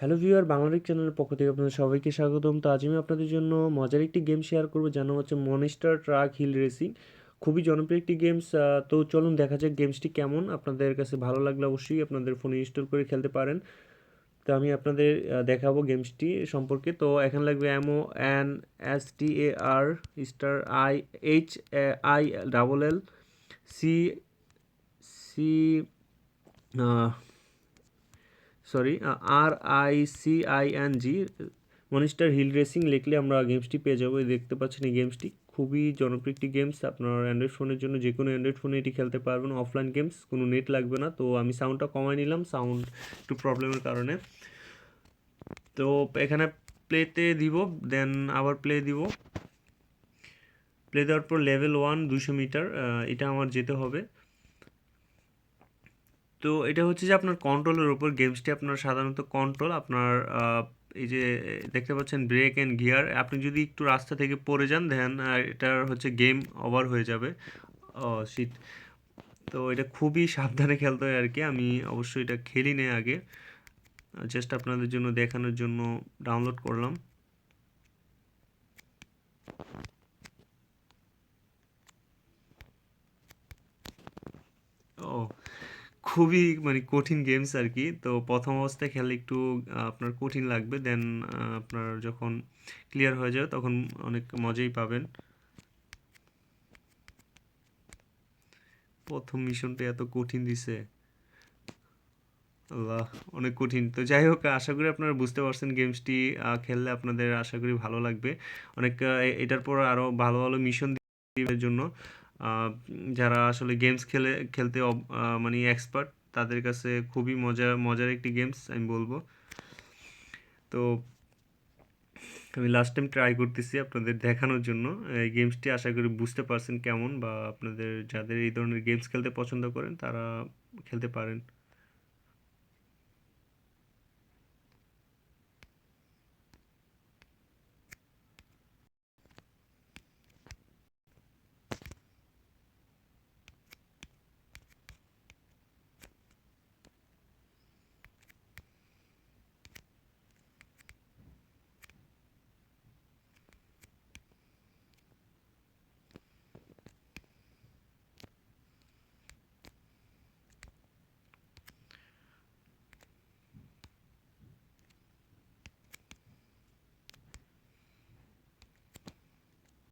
Hello viewer Bangladesh চ্যানেলের পক্ষ থেকে আপনাদের সবাইকে স্বাগতম। তো আজ আমি আপনাদের জন্য মজার একটি গেম শেয়ার করব, যার নাম হচ্ছে মনিস্টার ট্রাক হিল রেসিং খুবই জনপ্রিয় একটি গেমস তো চলুন দেখা যাক গেমসটি কেমন। আপনাদের কাছে ভালো লাগলে অবশ্যই আপনাদের ফোনে ইনস্টল করে খেলতে পারেন। তো আমি আপনাদের দেখাবো গেমসটি সম্পর্কে। তো এখানে লাগবে M O N S T E R star I H I double L C C sorry R I C I N G, monster hill racing লিখলে আমরা গেমসটি পেয়ে যাব। দেখতে পাচ্ছেন এই গেমসটি। খুবই জনপ্রিয় একটি গেমস। আপনার অ্যান্ড্রয়েড ফোনের জন্য যে কোনো অ্যান্ড্রয়েড ফোনে এটি খেলতে পারবেন। অফলাইন গেমস কোনো নেট লাগবে না। তো আমি সাউন্ডটা কমায় নিলাম। সাউন্ড একটু প্রবলেমের কারণে। তো এখানে প্লেতে দিব দেন আবার প্লে দিব। প্লে দেওয়ার পর লেভেল ওয়ান দুশো মিটার এটা আমার যেতে হবে। তো এটা হচ্ছে যে আপনার কন্ট্রোলের উপর গেমসটি আপনার সাধারণত কন্ট্রোল আপনার এই যে, দেখতে পাচ্ছেন ব্রেক অ্যান্ড গিয়ার আপনি যদি একটু রাস্তা থেকে পড়ে যান দেন এটার হচ্ছে গেম ওভার হয়ে যাবে। শীত তো এটা খুবই সাবধানে খেলতে হয় আর কি। আমি অবশ্যই এটা খেলি নেই আগে। জাস্ট আপনাদের জন্য দেখানোর জন্য ডাউনলোড করলাম। খুবই মানে কঠিন গেমস আর কি তো প্রথম অবস্থায় খেলে একটু আপনার কঠিন লাগবে। দেন আপনার যখন ক্লিয়ার হয়ে যাবে, তখন অনেক মজাই পাবেন। প্রথম মিশনটা এত কঠিন দিছে। আল্লাহ, অনেক কঠিন। তো যাই হোক, আশা করি আপনারা বুঝতে পারছেন গেমসটি খেললে আপনাদের আশা করি ভালো লাগবে। অনেক এটার পর আরও ভালো ভালো মিশন দিবে জন্য। যারা আসলে গেমস খেলে, খেলতে মানে এক্সপার্ট তাদের কাছে খুবই মজা, মজার একটি গেমস আমি বলব। তো আমি লাস্ট টাইম ট্রাই করতেছি আপনাদের দেখানোর জন্য। এই গেমসটি আশা করি বুঝতে পারছেন কেমন বা আপনাদের, যাদের এই ধরনের গেমস খেলতে পছন্দ করেন, তারা খেলতে পারেন।